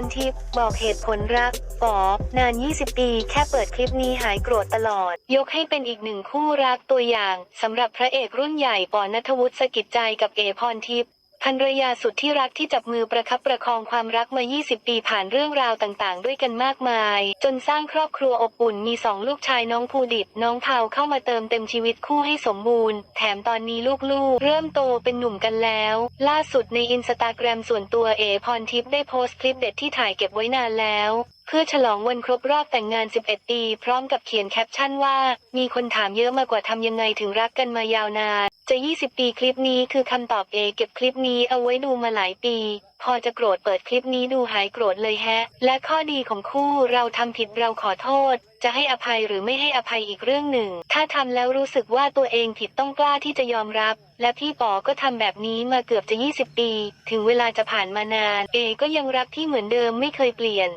รทิพย์บอกเหตุผลรักป๋อนาน 20 ปี แค่เปิดคลิปนี้หายโกรธตลอด ยกให้เป็นอีกหนึ่งคู่รักตัวอย่างสำหรับพระเอกรุ่นใหญ่ปอนัทวุฒิสกิจใจกับเอพรทิพย์ ภรรยาสุดที่รักที่จับมือประคับประคองความรักมา 20 ปีผ่านเรื่องราวต่างๆ ด้วยกันมากมาย จนสร้างครอบครัวอบอุ่นมีสองลูกชายน้องภูดิตน้องพาเข้ามาเติมเต็มชีวิตคู่ให้สมบูรณ์ แถมตอนนี้ลูกๆ เริ่มโตเป็นหนุ่มกันแล้ว ล่าสุดในอินสตาแกรมส่วนตัวเอพรทิพย์ได้โพสต์คลิปเด็ดที่ถ่ายเก็บไว้นานแล้วเพื่อฉลองวันครบรอบแต่งงาน 11 ปี พร้อมกับเขียนแคปชั่นว่า มีคนถามเยอะมากกว่าทำยังไงถึงรักกันมายาวนาน จะ 20 ปีคลิปนี้คือคำตอบเอ เก็บคลิปนี้เอาไว้ดูมาหลายปี พอจะโกรธเปิดคลิปนี้ดูหายโกรธเลยแฮะ และข้อดีของคู่เราทำผิดเราขอโทษ จะให้อภัยหรือไม่ให้อภัยอีกเรื่องหนึ่ง ถ้าทำแล้วรู้สึกว่าตัวเองผิดต้องกล้าที่จะยอมรับ และพี่ปอก็ทำแบบนี้มาเกือบจะ 20 ปี ถึงเวลาจะผ่านมานาน เอก็ยังรักที่เหมือนเดิมไม่เคยเปลี่ยน